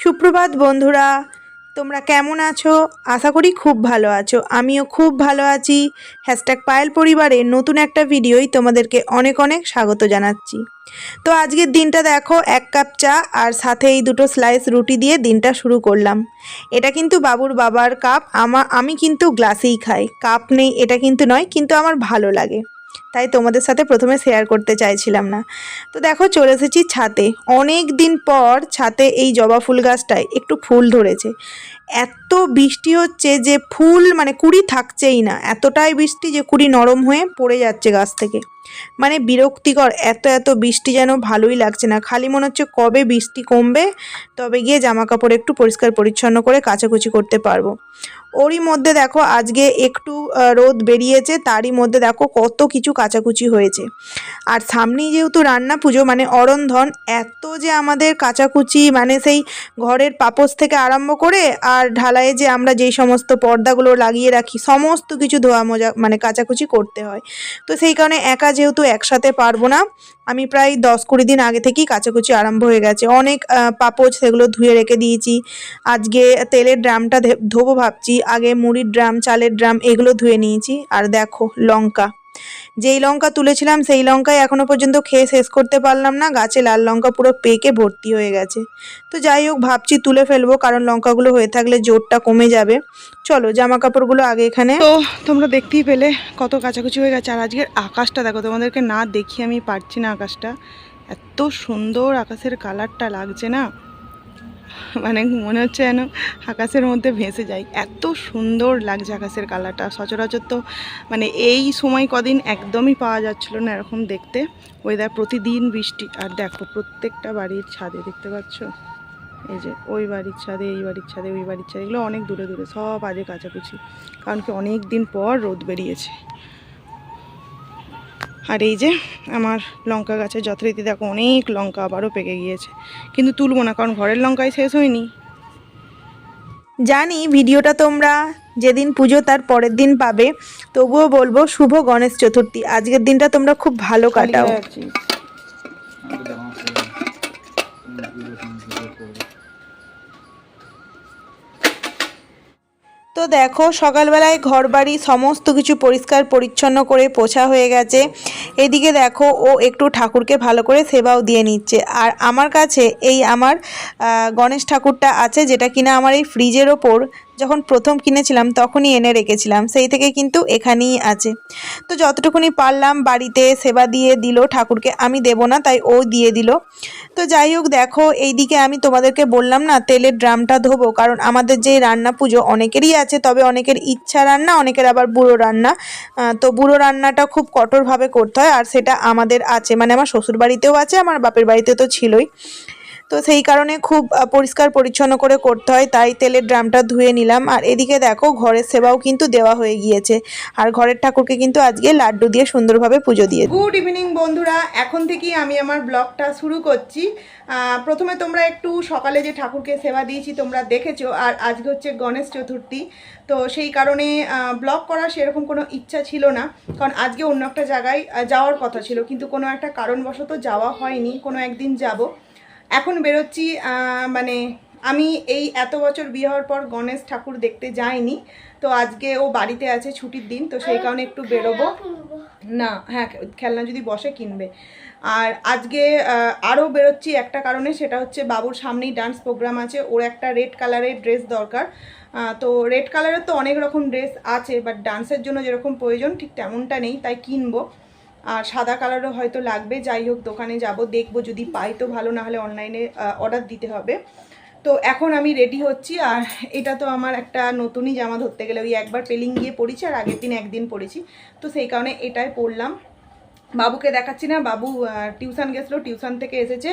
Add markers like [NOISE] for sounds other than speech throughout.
সুপ্রভাত বন্ধুরা, তোমরা কেমন আছো? আশা করি খুব ভালো আছো। আমিও খুব ভালো আছি। হ্যাশট্যাগ পায়েল পরিবারে নতুন একটা ভিডিওই তোমাদেরকে অনেক অনেক স্বাগত জানাচ্ছি। তো আজকের দিনটা দেখো, এক কাপ চা আর সাথে এই দুটো স্লাইস রুটি দিয়ে দিনটা শুরু করলাম। এটা কিন্তু বাবুর বাবার কাপ আমা, আমি কিন্তু গ্লাসেই খাই। কাপ নেই, এটা কিন্তু নয়, কিন্তু আমার ভালো লাগে। তাই তোমাদের সাথে প্রথমে শেয়ার করতে চাইছিলাম না। তো দেখো, চলে এসেছি ছাতে। অনেক দিন পর ছাতে এই জবা ফুল গাছটায় একটু ফুল ধরেছে। এত বৃষ্টি হচ্ছে যে ফুল মানে কুড়ি থাকছেই না। এতটাই বৃষ্টি যে কুড়ি নরম হয়ে পড়ে যাচ্ছে গাছ থেকে। মানে বিরক্তিকর, এত এত বৃষ্টি যেন ভালোই লাগছে না। খালি মনে হচ্ছে কবে বৃষ্টি কমবে, তবে গিয়ে জামা কাপড় একটু পরিষ্কার পরিচ্ছন্ন করে কাচাকুচি করতে পারব। ওরই মধ্যে দেখো আজকে একটু রোদ বেরিয়েছে, তারই মধ্যে দেখো কত কিছু কাচাকুচি হয়েছে। আর সামনেই যেহেতু রান্না পুজো মানে অরন্ধন, এত যে আমাদের কাচাকুচি মানে সেই ঘরের পাপোশ থেকে আরম্ভ করে আর ঢালাইয়ে যে আমরা যেই সমস্ত পর্দাগুলো লাগিয়ে রাখি, সমস্ত কিছু ধোয়া মোজা মানে কাচাকুচি করতে হয়। তো সেই কারণে একা যেহেতু একসাথে পারব না, আমি প্রায় দশ কুড়ি দিন আগে থেকেই কাচাকুচি আরম্ভ হয়ে গেছে। অনেক পাপোশ সেগুলো ধুয়ে রেখে দিয়েছি। আজকে তেলের ড্রামটা ধোবো ভাবছি, আগে মুড়ির ড্রাম, চালের ড্রাম এগুলো ধুয়ে নিয়েছি। আর দেখো লঙ্কা। যেই লঙ্কা তুলেছিলাম, সেই লঙ্কাই এখনও পর্যন্ত খেয়ে শেষ করতে পারলাম না। গাছে লাল লঙ্কা পুরো পেকে ভর্তি হয়ে গেছে। তো যাই হোক, ভাবছি তুলে ফেলব, কারণ লঙ্কাগুলো হয়ে থাকলে জোরটা কমে যাবে। চলো জামা কাপড়গুলো আগে এখানে। তো তোমরা দেখতেই পেলে কত কাছাকাছি হয়ে গেছে। আর আজকের আকাশটা দেখো, তোমাদেরকে না দেখিয়ে আমি পারছি না আকাশটা। এত সুন্দর আকাশের কালারটা লাগছে না। [LAUGHS] মানে মনে হচ্ছে যেন আকাশের মধ্যে ভেসে যাই। এত সুন্দর লাগছে আকাশের কালারটা। সচরাচর তো মানে এই সময় কদিন একদমই পাওয়া যাচ্ছিল না এরকম দেখতে। ওয়েদার প্রতিদিন বৃষ্টি। আর দেখো, প্রত্যেকটা বাড়ির ছাদে দেখতে পাচ্ছ? এই যে, ওই বাড়ির ছাদে, এই বাড়ির ছাদে, ওই বাড়ির ছাদে। এগুলো অনেক দূরে দূরে, সব আজে কাছাকুচি কারণ কি অনেক দিন পর রোদ বেরিয়েছে। আর এই যে আমার লঙ্কা গাছে যথারীতি দেখো অনেক লঙ্কা আবারও পেকে গিয়েছে। কিন্তু তুলবো না কারণ ঘরের লঙ্কাই শেষ হয়নি। জানি ভিডিওটা তোমরা যেদিন পুজো তার পরের দিন পাবে তবুও বলব শুভ গণেশ চতুর্থী। আজকের দিনটা তোমরা খুব ভালো কাটাও। তো দেখো, সকালবেলায় ঘর বাড়ি সমস্ত কিছু পরিষ্কার পরিচ্ছন্ন করে পোছা হয়ে গেছে। এদিকে দেখো, ও একটু ঠাকুরকে ভালো করে সেবাও দিয়ে নিচ্ছে। আর আমার কাছে এই আমার গণেশ ঠাকুরটা আছে যেটা কিনা আমার এই ফ্রিজের ওপর যখন প্রথম কিনেছিলাম তখনই এনে রেখেছিলাম, সেই থেকে কিন্তু এখানেই আছে। তো যতটুকুনি পারলাম বাড়িতে সেবা দিয়ে দিল ঠাকুরকে, আমি দেব না, তাই ও দিয়ে দিল। তো যাই হোক, দেখো, এইদিকে আমি তোমাদেরকে বললাম না, তেলের ড্রামটা ধোবো, কারণ আমাদের যে রান্না পুজো অনেকেরই আছে, তবে অনেকের ইচ্ছা রান্না, অনেকের আবার বুড়ো রান্না। তো বুড়ো রান্নাটা খুব কঠোরভাবে করতে হয়, আর সেটা আমাদের আছে মানে আমার শ্বশুর বাড়িতেও আছে, আমার বাপের বাড়িতে তো ছিলই। তো সেই কারণে খুব পরিষ্কার পরিচ্ছন্ন করে করতে হয়। তাই তেলের ড্রামটা ধুয়ে নিলাম। আর এদিকে দেখো, ঘরের সেবাও কিন্তু দেওয়া হয়ে গিয়েছে। আর ঘরের ঠাকুরকে কিন্তু আজকে লাড্ডু দিয়ে সুন্দরভাবে পুজো দিয়ে গুড ইভিনিং বন্ধুরা। এখন থেকেই আমি আমার ব্লগটা শুরু করছি। প্রথমে তোমরা একটু সকালে যে ঠাকুরকে সেবা দিয়েছি, তোমরা দেখেছ। আর আজকে হচ্ছে গণেশ চতুর্থী। তো সেই কারণে ব্লগ করার সেরকম কোনো ইচ্ছা ছিল না। কারণ আজকে অন্য একটা জায়গায় যাওয়ার কথা ছিল। কিন্তু কোনো একটা কারণবশত যাওয়া হয়নি। কোনো একদিন যাব। এখন বেরোচ্ছি মানে আমি এই এত বছর বিয়ে হওয়ার পর গণেশ ঠাকুর দেখতে যাইনি। তো আজকে ও বাড়িতে আছে ছুটির দিন তো সেই কারণে একটু বেরোবো। না হ্যাঁ খেলনা যদি বসে কিনবে। আর আজকে আরও বেরোচ্ছি একটা কারণে সেটা হচ্ছে বাবুর সামনেই ডান্স প্রোগ্রাম আছে। ওর একটা রেড কালারের ড্রেস দরকার। তো রেড কালারের তো অনেক রকম ড্রেস আছে বাট ডান্সের জন্য যেরকম প্রয়োজন ঠিক তেমনটা নেই তাই কিনবো। আর সাদা কালারও হয়তো লাগবে, যাই হোক দোকানে যাব, দেখব যদি পাই তো ভালো না হলে অনলাইনে অর্ডার দিতে হবে। তো এখন আমি রেডি হচ্ছি, আর এটা তো আমার একটা নতুনই জামা ধরতে গেলে, ওই একবার পেলিং গিয়ে পড়েছি আর আগের দিন একদিন পড়েছি। তো সেই কারণে এটাই পরলাম। বাবুকে দেখাচ্ছি না, বাবু টিউশন গেছিল, টিউশন থেকে এসেছে।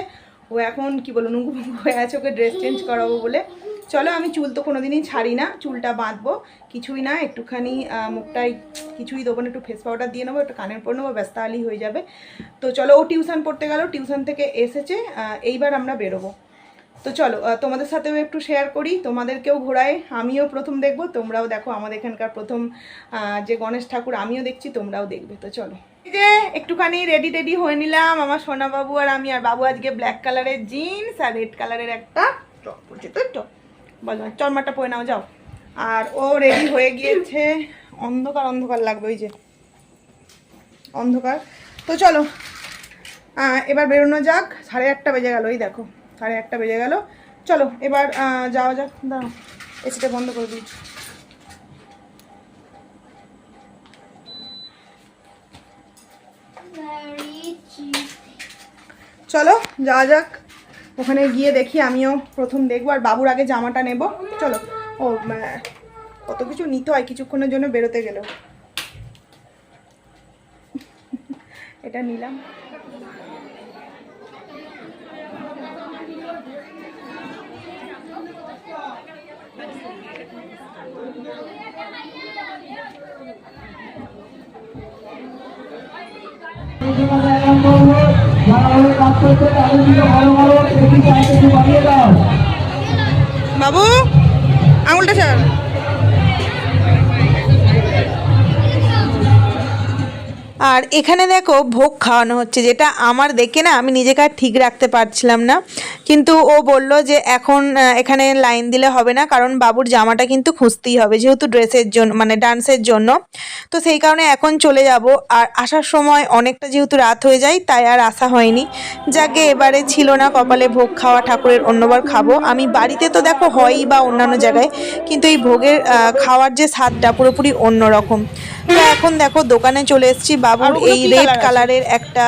ও এখন, কি বলব নুঙ্গু হয়ে আছে, ওকে ড্রেস চেঞ্জ করাবো বলে। চলো, আমি চুল তো কোনোদিনই ছাড়ি না, চুলটা বাঁধবো। কিছুই না, একটুখানি মুখটাই কিছুই দেবো না, একটু ফেস পাউডার দিয়ে নেব, একটু কানের পর নেব ব্যস্ত আলি হয়ে যাবে। তো চলো, ও টিউশন পড়তে গেল টিউশন থেকে এসেছে এইবার আমরা বেরোবো। তো চলো তোমাদের সাথেও একটু শেয়ার করি, তোমাদেরকেও ঘোরায়, আমিও প্রথম দেখব, তোমরাও দেখো আমাদের এখানকার প্রথম যে গণেশ ঠাকুর, আমিও দেখছি, তোমরাও দেখবে। তো চলো। যে একটুখানি রেডি টেডি হয়ে নিলাম, আমার সোনা বাবু আর আমি, আর বাবু আজকে ব্ল্যাক কালারের জিন্স আর রেড কালারের একটা চল পড়ছে তো তো? বল, চরমাটা পরে নাও, যাও। আর ও রেডি হয়ে গিয়েছে, অন্ধকার অন্ধকার লাগবে, ওই যে। অন্ধকার। তো চলো এবার বেরোনো যাক, সাড়ে আটটা বেজে গেল, এই দেখো, সাড়ে আটটা বেজে গেল। চলো, এবার যাওয়া যাক, দাঁড়াও এসিটা বন্ধ করে দিই চলো, যাওয়া যাক। ওখানে গিয়ে দেখি আমিও প্রথম দেখব, আর বাবুর আগে জামাটা নেব। চলো। ও কত কিছু নিতে হয় কিছুক্ষণের জন্য বেরোতে গেলেও এটা নিলাম। বাবু আঙুলটা ছাড়। আর এখানে দেখো ভোগ খাওয়ানো হচ্ছে, যেটা আমার দেখে না আমি নিজেকে আর ঠিক রাখতে পারছিলাম না। কিন্তু ও বলল যে এখন এখানে লাইন দিলে হবে না, কারণ বাবুর জামাটা কিন্তু খুঁজতেই হবে, যেহেতু ড্রেসের জন্য মানে ডান্সের জন্য। তো সেই কারণে এখন চলে যাব, আর আসার সময় অনেকটা যেহেতু রাত হয়ে যায়, তাই আর আসা হয়নি। যাকে এবারে ছিল না কপালে ভোগ খাওয়া, ঠাকুরের অন্যবার খাব। আমি বাড়িতে তো দেখো হয়ই বা অন্যান্য জায়গায়, কিন্তু এই ভোগের খাওয়ার যে স্বাদটা পুরোপুরি অন্যরকম। তো এখন দেখো দোকানে চলে এসেছি বাবুর এই রেড কালারের একটা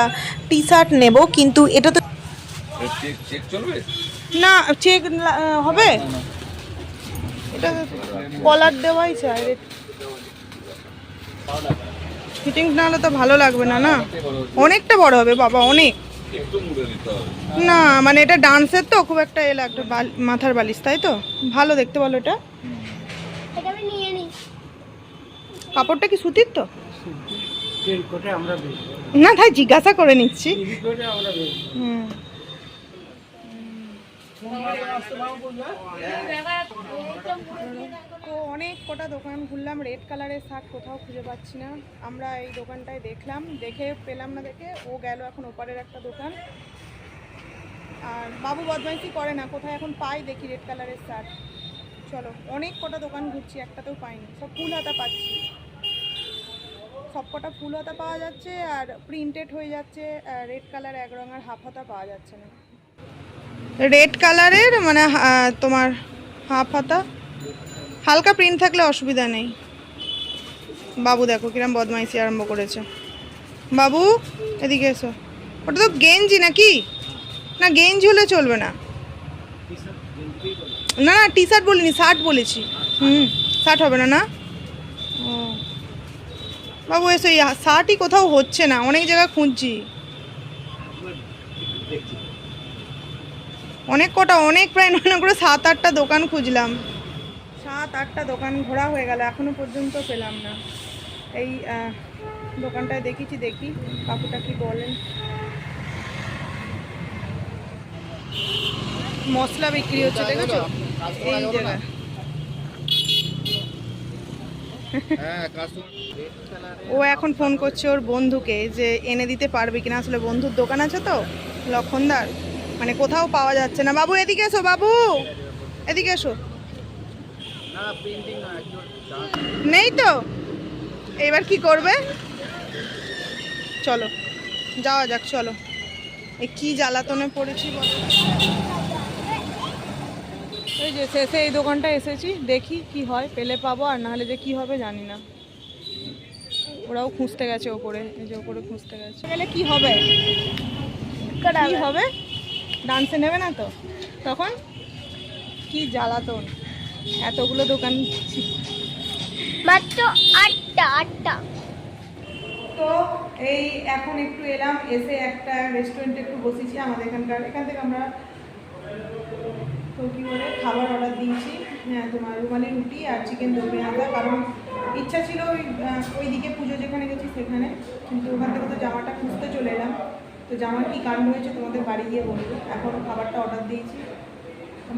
টি শার্ট নেব কিন্তু এটা তো না চেক হবে? এটা কলার দেওয়াই চাই। ফিটিং না হলে তো ভালো লাগবে না না? অনেকটা বড় হবে বাবা অনেক। না মানে এটা ডান্সের তো খুব একটা এ লাগবে মাথার বালিশ তাই তো? ভালো দেখতে বলো এটা। এটা আমি নিয়ে নিই। কাপড়টা কি সুতির তো? না তাই জিজ্ঞাসা করে নিচ্ছি। হুম। তো অনেক কটা দোকান ঘুরলাম রেড কালারের শার্ট কোথাও খুঁজে পাচ্ছি না। আমরা এই দোকানটায় দেখলাম দেখে পেলাম না দেখে ও গেল এখন ওপারের একটা দোকান। আর বাবু বদমাইশি করে না কোথায় এখন পাই দেখি রেড কালারের শার্ট। চলো অনেক কটা দোকান ঘুরছি একটাতেও পাইনি সব ফুল হাতা পাচ্ছি। সব কটা ফুল হাতা পাওয়া যাচ্ছে আর প্রিন্টেড হয়ে যাচ্ছে রেড কালার এক রঙের হাফ হাতা পাওয়া যাচ্ছে না। রেড কালারের মানে তোমার হাফ হাতা। হালকা প্রিন্ট থাকলে অসুবিধা নেই। বাবু দেখো কিরম বদমাইশি আরম্ভ করেছে। বাবু, এদিকে এসো। ওটা তো গেঞ্জি নাকি? না, গেঞ্জি হলে চলবে না। না না টি শার্ট বলিনি, শার্ট বলেছি। হুম, শার্ট হবে না না? বাবু এসো এই শার্টই কোথাও হচ্ছে না অনেক জায়গায় খুঁজছি। অনেক কটা অনেক প্রায় নয় করে সাত আটটা দোকান খুঁজলাম। সাত আটটা দোকান ঘোরা হয়ে গেল এখনও পর্যন্ত পেলাম না। এই দোকানটায় দেখেছি দেখি কাকুটা কি বলেন। মশলা বিক্রি হচ্ছে দেখেছ? এই জায়গায়। ও এখন ফোন করছে ওর বন্ধুকে যে এনে দিতে পারবে কিনা। আসলে বন্ধুর দোকান আছে তো লক্ষণদার। মানে কোথাও পাওয়া যাচ্ছে না। বাবু এদিকে এসো বাবু। এদিকে এসো। নেই তো? এবার কি করবে? চলো যাওয়া যাক চলো। এ কি জ্বালাতনে পড়েছি বলো। এই যে শেষে এই দোকানটা এসেছি দেখি কি হয় পেলে পাবো আর নাহলে যে কি হবে জানি না। ওরাও খুঁজতে গেছে ওপরে এই যে ওপরে খুঁজতে গেছে। গেলে কি হবে? কি হবে? ডান্সে নেবে না তো? তখন কি জ্বালাতন? এতগুলো দোকান। মাত্র আটটা আটটা। তো এই এখন একটু এলাম এসে একটা রেস্টুরেন্টে একটু বসেছি আমাদের এখানকার। এখান থেকে আমরা তো কী বলে, খাবার অর্ডার দিয়েছি হ্যাঁ তোমার রুমালি রুটি আর চিকেন দই আদা কারণ ইচ্ছা ছিল ওই ওইদিকে ওই দিকে পুজো যেখানে গেছি সেখানে। কিন্তু ওখান থেকে তো জামাটা খুঁজতে চলে এলাম। তো জামার কী কারণ হয়েছে তোমাদের বাড়ি গিয়ে বলব। এখন খাবারটা অর্ডার দিয়েছি।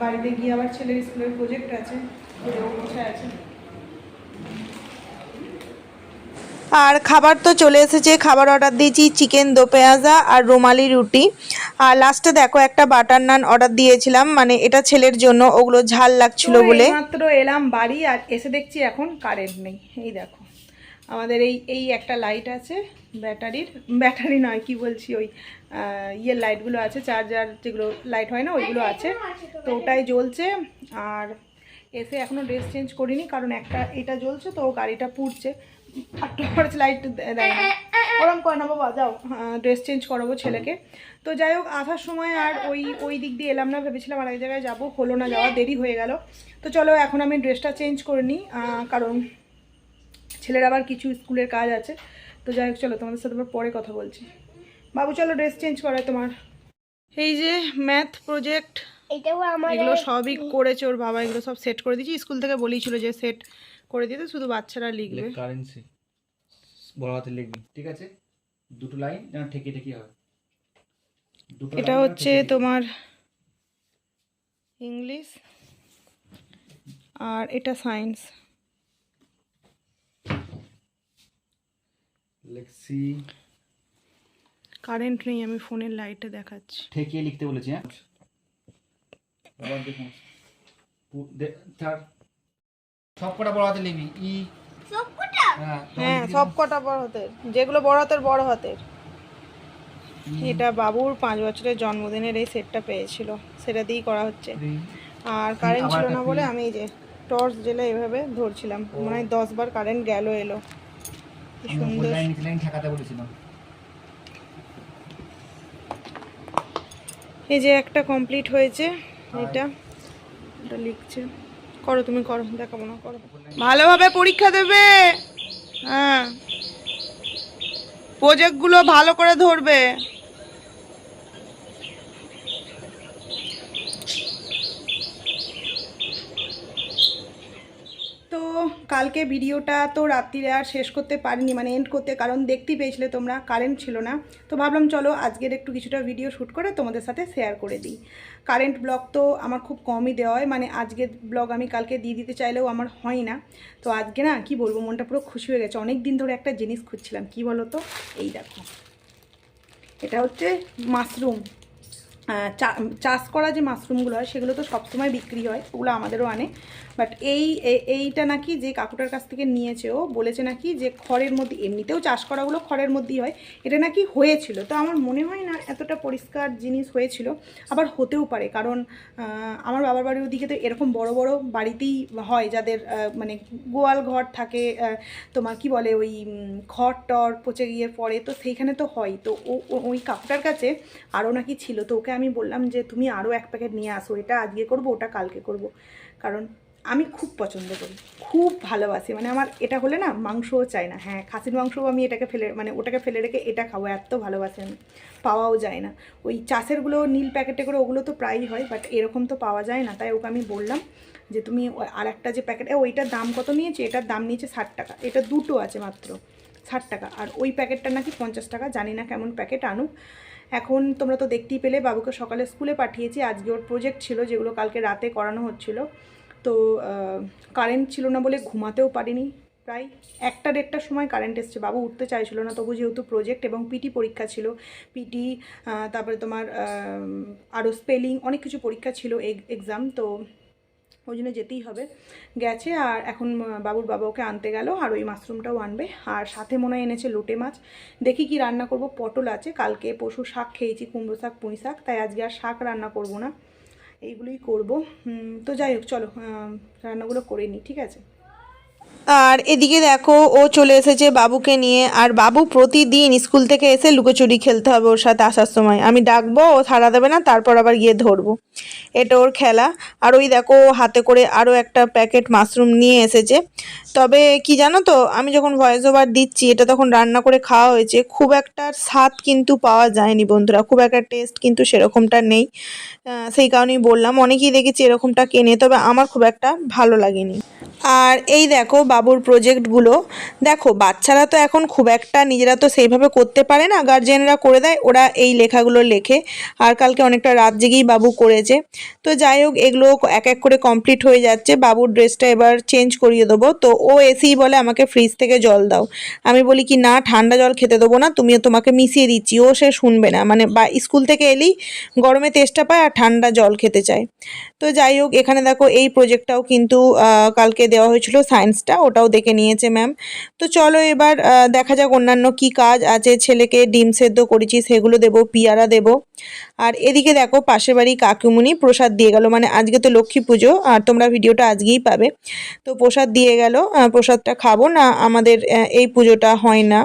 বাড়িতে গিয়ে আবার ছেলের স্কুলের প্রজেক্ট আছে তো বসে আছে। আর খাবার তো চলে এসেছে। খাবার অর্ডার দিয়েছি চিকেন দো পেঁয়াজা আর রুমালি রুটি। আর লাস্টে দেখো একটা বাটার নান অর্ডার দিয়েছিলাম মানে এটা ছেলের জন্য ওগুলো ঝাল লাগছিল বলে। মাত্র এলাম বাড়ি আর এসে দেখছি এখন কারেন্ট নেই। এই দেখো আমাদের এই এই একটা লাইট আছে ব্যাটারির ব্যাটারি নয় কি বলছি ওই ইয়ের লাইটগুলো আছে চার্জার যেগুলো লাইট হয় না ওইগুলো আছে। তো ওটাই জ্বলছে আর এসে এখনও ড্রেস চেঞ্জ করিনি কারণ একটা এটা জ্বলছে তো গাড়িটা পুড়ছে। টর্চ লাইট দেয় না। ওরম করে না বাবা যাও ড্রেস চেঞ্জ করাবো ছেলেকে। তো যাই হোক আসার সময় আর ওই ওই দিক দিয়ে এলাম না ভেবেছিলাম আরেক জায়গায় যাব হলো না যাওয়া দেরি হয়ে গেল। তো চলো এখন আমি ড্রেসটা চেঞ্জ করে নিই কারণ ছেলের আবার কিছু স্কুলের কাজ আছে। তো যাই হোক চলো তোমাদের সাথে আবার পরে কথা বলছি। বাবু চলো ড্রেস চেঞ্জ করায় তোমার। এই যে ম্যাথ প্রজেক্ট আমার এগুলো সবই করেছে ওর বাবা এগুলো সব সেট করে দিয়েছি। স্কুল থেকে বলেছিল যে সেট করে দিতে শুধু বাচ্চারা লিখবে। কারেন্সি বড় হাতে লিখবি ঠিক আছে? দুটো লাইন যেন ঠেকে ঠেকে হয়। দুটো এটা হচ্ছে। তোমার ইংলিশ আর এটা সায়েন্স লেখছি কারেন্ট নেই আমি ফোনের লাইটে দেখাচ্ছি। ঠেকিয়ে লিখতে বলেছি হ্যাঁ? তার সব কটা বড় হাতে লিখবি ই। সবকটা? হ্যাঁ হ্যাঁ সব বড় হাতের। যেগুলো বড় হাতের বড় হাতের। এটা বাবুর পাঁচ বছরের জন্মদিনের এই সেটটা পেয়েছিল। সেটা দিয়েই করা হচ্ছে। আর কারেন্ট ছিল না বলে আমি এই যে টর্চ জেলে এভাবে ধরছিলাম। মনে হয় দশ বার কারেন্ট গেল এলো। সুন্দর। এই যে একটা কমপ্লিট হয়েছে এটা। এটা লিখছে। করো তুমি করো দেখাবো না করো। ভালোভাবে পরীক্ষা দেবে। হ্যাঁ। প্রজেক্টগুলো ভালো করে ধরবে তো কালকে ভিডিওটা তো রাত্রিরে আর শেষ করতে পারিনি মানে এন্ড করতে, কারণ দেখতেই পেয়েছিলে তোমরা কারেন্ট ছিল না। তো ভাবলাম চলো আজকের একটু কিছুটা ভিডিও শ্যুট করে তোমাদের সাথে শেয়ার করে দিই। কারেন্ট ব্লগ তো আমার খুব কমই দেওয়া হয় মানে আজকের ব্লগ আমি কালকে দিয়ে দিতে চাইলেও আমার হয় না। তো আজকে না, কি বলব, মনটা পুরো খুশি হয়ে গেছে। অনেক দিন ধরে একটা জিনিস খুঁজছিলাম, কি বলো তো এই দেখো। এটা হচ্ছে মাশরুম চাষ করা যে মাশরুমগুলো হয়, সেগুলো তো সবসময় বিক্রি হয়, ওগুলো আমাদেরও আনে। বাট এই এইটা নাকি যে কাকুটার কাছ থেকে নিয়েছে ও বলেছে নাকি যে খড়ের মধ্যে, এমনিতেও চাষ করাগুলো খড়ের মধ্যেই হয়, এটা নাকি হয়েছিল। তো আমার মনে হয় না এতটা পরিষ্কার জিনিস হয়েছিল, আবার হতেও পারে, কারণ আমার বাবার বাড়ির ওদিকে তো এরকম বড় বড় বাড়িতেই হয়, যাদের মানে গোয়াল ঘর থাকে তোমার কি বলে ওই খড় টর পচে গিয়ে পড়ে, তো সেইখানে তো হয়। তো ওই কাকুটার কাছে আরও নাকি ছিল, তো ওকে আমি বললাম যে, তুমি আরও এক প্যাকেট নিয়ে আসো, এটা আজকে করব, ওটা কালকে করব। কারণ আমি খুব পছন্দ করি। খুব ভালোবাসি। মানে আমার এটা হলে না মাংসও চাই না। হ্যাঁ খাসির মাংসও আমি এটাকে ফেলে মানে ওটাকে ফেলে রেখে এটা খাব। এত ভালোবাসি আমি। পাওয়াও যায় না। ওই চাষেরগুলো নীল প্যাকেটে করে ওগুলো তো প্রায়ই হয় বাট এরকম তো পাওয়া যায় না। তাই ওকে আমি বললাম যে, তুমি আর একটা যে প্যাকেট ওইটার দাম কত নিয়েছে? এটার দাম নিয়েছে ষাট টাকা। এটা দুটো আছে মাত্র, ষাট টাকা। আর ওই প্যাকেটটা নাকি পঞ্চাশ টাকা। জানি না কেমন প্যাকেট আনুক। এখন তোমরা তো দেখতেই পেলে, বাবুকে সকালে স্কুলে পাঠিয়েছি। আজকে ওর প্রজেক্ট ছিল, যেগুলো কালকে রাতে করানো হচ্ছিল। তো কারেন্ট ছিল না বলে ঘুমাতেও পারিনি। প্রায় একটা দেড়টার সময় কারেন্ট এসছে। বাবু উঠতে চাইছিল না, তবু যেহেতু প্রজেক্ট এবং পিটি পরীক্ষা ছিল পিটি তারপরে তোমার আরও স্পেলিং অনেক কিছু পরীক্ষা ছিল এক্সাম তো ওই জন্য যেতেই হবে। গেছে আর এখন বাবুর বাবা ওকে আনতে গেল, আর ওই মাশরুমটাও আনবে। আর সাথে মনে হয় এনেছে লোটে মাছ। দেখি কি রান্না করব, পটল আছে, কালকে পশু শাক খেয়েছি, কুমড়ো শাক, পুঁই শাক, তাই আজকে আর শাক রান্না করব না। এইগুলোই করব। তো যাই হোক চলো রান্নাগুলো করে নিই ঠিক আছে? আর এদিকে দেখো, ও চলে এসেছে বাবুকে নিয়ে। আর বাবু প্রতিদিন স্কুল থেকে এসে লুকোচুরি খেলতে হবে ওর সাথে আসার সময়। আমি ডাকবো, ও সাড়া দেবে না, তারপর আবার গিয়ে ধরবো। এটা ওর খেলা। আর ওই দেখো হাতে করে আরও একটা প্যাকেট মাশরুম নিয়ে এসেছে। তবে কি জানো তো, আমি যখন ভয়েস ওভার দিচ্ছি, এটা তখন রান্না করে খাওয়া হয়েছে, খুব একটা স্বাদ কিন্তু পাওয়া যায়নি বন্ধুরা। খুব একটা টেস্ট কিন্তু সেরকমটা নেই। সেই কারণেই বললাম, অনেকেই দেখেছি এরকমটা কেনে, তবে আমার খুব একটা ভালো লাগেনি। আর এই দেখো বাবুর প্রজেক্টগুলো দেখো, বাচ্চারা তো এখন খুব একটা নিজেরা তো সেইভাবে করতে পারে না। গার্জেনরা করে দেয়, ওরা এই লেখাগুলো লেখে। আর কালকে অনেকটা রাত জেগেই বাবু করেছে। তো যাই হোক, এগুলো এক এক করে কমপ্লিট হয়ে যাচ্ছে। বাবুর ড্রেসটা এবার চেঞ্জ করিয়ে দেবো। তো ও এসেই বলে, আমাকে ফ্রিজ থেকে জল দাও। আমি বলি কি, না, ঠান্ডা জল খেতে দেবো না। তুমিও তোমাকে মিশিয়ে দিচ্ছি। ও সে শুনবে না। মানে বা স্কুল থেকে এলেই গরমে তেষ্টা পায় আর ঠান্ডা জল খেতে চায়। তো যাই হোক, এখানে দেখো, এই প্রজেক্টটাও কিন্তু কালকে দেওয়া হয়েছিল সায়েন্সটা ওটাও দেখে নিয়েছে ম্যাম তো চলো এবার দেখা যাক অন্যান্য কি কাজ আছে। ছেলেকে ডিম সেদ্ধ করেছি, সেগুলো দেব, পিয়ারা দেব। আর এদিকে দেখো, পাশের বাড়ি কাকুমুনি প্রসাদ দিয়ে গেল। মানে আজকে তো লক্ষ্মী পুজো, আর তোমরা ভিডিওটা আজকেই পাবে। তো প্রসাদ দিয়ে গেল প্রসাদটা খাব না, আমাদের এই পুজোটা হয় না।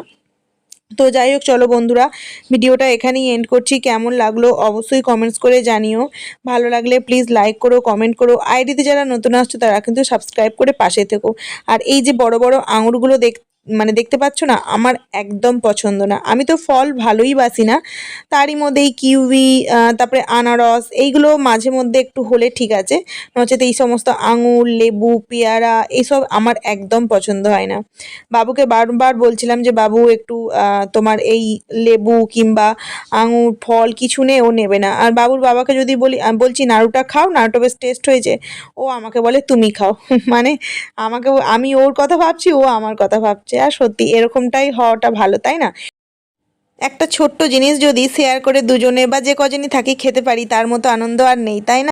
তো যাই হোক, চলো বন্ধুরা, ভিডিওটা এখানেই এন্ড করছি। কেমন লাগল অবশ্যই কমেন্টস করে জানিও। ভালো লাগলে প্লিজ লাইক করো কমেন্ট করো। আইডিতে যারা নতুন আসছো, তারা কিন্তু সাবস্ক্রাইব করে পাশে থেকো। আর এই যে বড় বড় আঙুরগুলো দেখ মানে দেখতে পাচ্ছ না, আমার একদম পছন্দ না। আমি তো ফল ভালোই বাসি না, তারই মধ্যে এই তারপরে আনারস, এইগুলো মাঝে মধ্যে একটু হলে ঠিক আছে। নচেত এই সমস্ত আঙুর, লেবু, পেয়ারা এইসব আমার একদম পছন্দ হয় না। বাবুকে বারবার বলছিলাম যে, বাবু, একটু তোমার এই লেবু কিংবা আঙুর, ফল কিছু নেই ও নেবে না। আর বাবুর বাবাকে যদি বলি বলছি, নাড়ুটা খাও, নাড়ুটা বেশ টেস্ট হয়েছে। ও আমাকে বলে, তুমি খাও। [LAUGHS] মানে আমাকে, আমি ওর কথা ভাবছি, ও আমার কথা ভাবছে। আর সত্যি এরকমটাই হওয়াটা ভালো, তাই না? একটা ছোট্ট জিনিস যদি শেয়ার করে দুজনে বা যে কজনই থাকি, খেতে পারি, তার মতো আনন্দ আর নেই, তাই না?